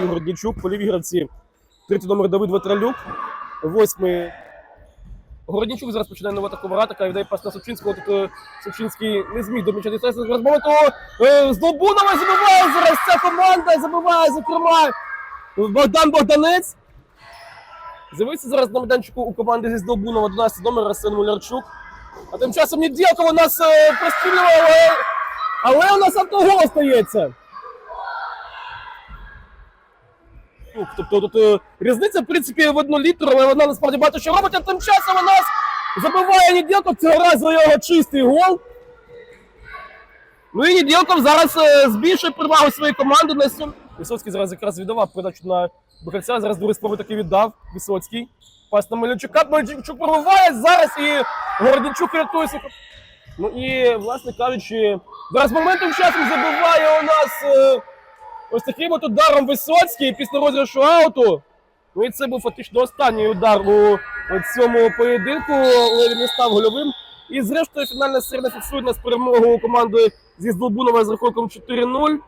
Сергій Гордійчук, по лівій гравці. Третій номер Давид Ватралюк. Восьмий Городнічук зараз починає нову атаку Варатика, віддає пас на Сочинського. Тут е, не зміг домічати це. Зараз моменту з Долбунова забиває зараз ця команда, забиває, зокрема, Богдан Богданець. З'явився зараз на майданчику у команди зі Здолбунова 12 номер Арсен Мулярчук. А тим часом Неділков у нас е, прострілював, але, у нас автогол стається. Ну, Тобто тут е, різниця, в принципі, в одну літру, але вона насправді багато що робить, а тим часом у нас забиває Неділков, цього разу його чистий гол. Ну і Неділков зараз е, збільшує перевагу своєї команди на сьом. Висоцький зараз якраз віддавав передачу на Бухарця, зараз другий спроби таки віддав Висоцький. Пас на Мельничука, Мельничук пробиває зараз і Гордійчук рятується. Ну і, власне кажучи, зараз моментом часом забиває у нас е, ось таким от ударом Висоцький після розіграшу ауту. Ну і це був фактично останній удар у, цьому поєдинку, але він не став гольовим. І зрештою фінальна серія фіксує нас перемогу команди зі Здолбунова з рахунком 4-0.